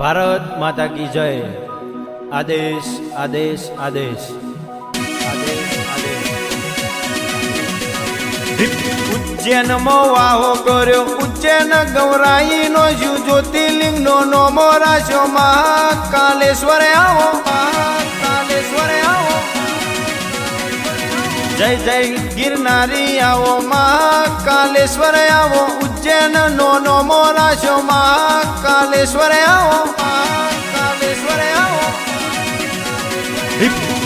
ભારત માતા કી જય. આદેશ આદેશ આદેશ. ઉજ્જૈનમાં વાહો કર્યો. ઉજ્જૈન ગૌરાઈનો શિવ જ્યોતિર્લિંગનો નોમો રાશો મહાકાલેશ્વર આવો મહાકાલેશ્વર જય જય ગિરનારી આવો મહાકાલેશ્વર આવો ઉજ્જૈન નો નોમો રાશો મહાકાલેશ્વર આવો મહાકાલેશ્વર આવો.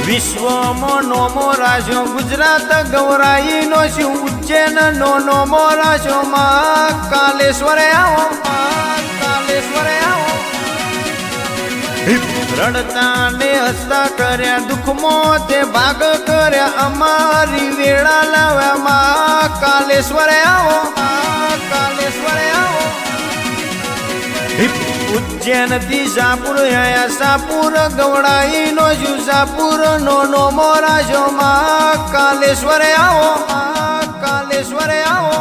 વિશ્વમાં નોમો રાશો ગુજરાત ગૌરાઈનો શિવ ઉજ્જૈન નો નોમો રાશો મહાકાલેશ્વર આવો મહાકાલેશ્વર આવો. રડતા ને હસતા કર્યા દુઃખમાં તે ભાગ કર્યા, અમારી વેળા લાવ્યા મહાકાલેશ્વર આવો કાલેશ્વરે આવો. ઉજ્જૈનથી સાપુર આયા, સાપુર ગવડાઈ નો જુ સાપુર નો નો મોરાજો કાલેશ્વરે આવો મહાકાલેશ્વર આવો.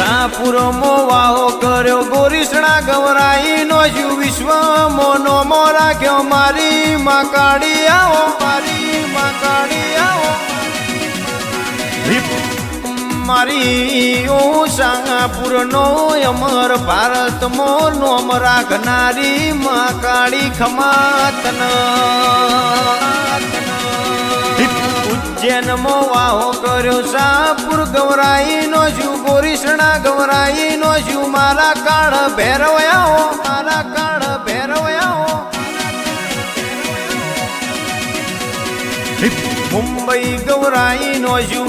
સાપુર મો વાહો કર્યો ગોરીસણા ગવરાઈ નો જીવ વિશ્વ મોનો મો રાખ્યો. મારી માં કાઢી આવો, મારી માં કાઢી આવો. મારી ઓ સાંગાપુર નો અમર ભારત મો નો રાખનારી મા કાળી ખમાતન. ઉજ્જૈન મો વાહો કર્યો સાપુર ગવરાઈ નો જુ ગોરીસણા ગવરાઈ નો જુ મારા કાળ ભેરવયાઓ, મારા કાળ ભેરવયાઓ. મુંબઈ ગવરાઈ નો જુ